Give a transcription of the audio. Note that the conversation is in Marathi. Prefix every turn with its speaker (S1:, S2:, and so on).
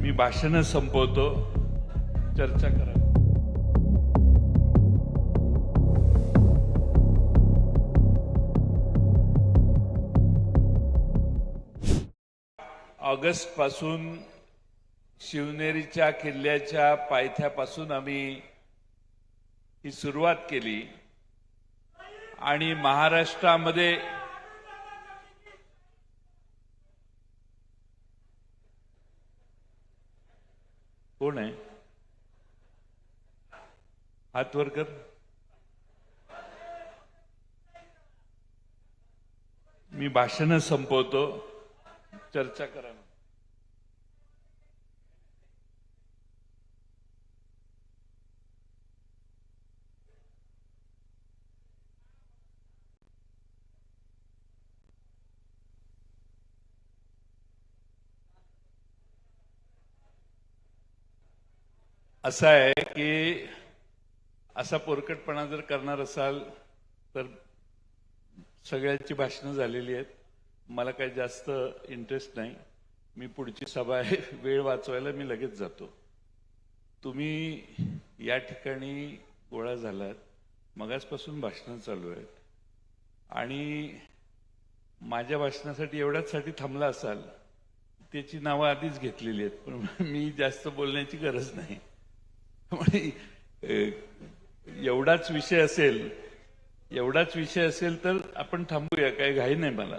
S1: मी भाषण संपवतो. चर्चा करा. ऑगस्टपासून शिवनेरीच्या किल्ल्याच्या पायथ्यापासून आम्ही ही सुरुवात केली. आणि महाराष्ट्रामध्ये कोण आहे? हात वर कर. मी भाषण संपवतो. चर्चा करा. असं आहे की असा पोरकटपणा जर करणार असाल तर सगळ्यांची भाषणं झालेली आहेत. मला काही जास्त इंटरेस्ट नाही. मी पुढची सभा आहे वेळ वाचवायला मी लगेच जातो. तुम्ही या ठिकाणी गोळा झालात मगासपासून भाषणं चालू आहेत. आणि माझ्या भाषणासाठी एवढ्याचसाठी थांबला असाल त्याची नावं आधीच घेतलेली आहेत पण मी जास्त बोलण्याची गरज नाही. त्यामुळे एवढाच विषय असेल एवढाच विषय असेल तर आपण थांबूया काही घाई नाही मला.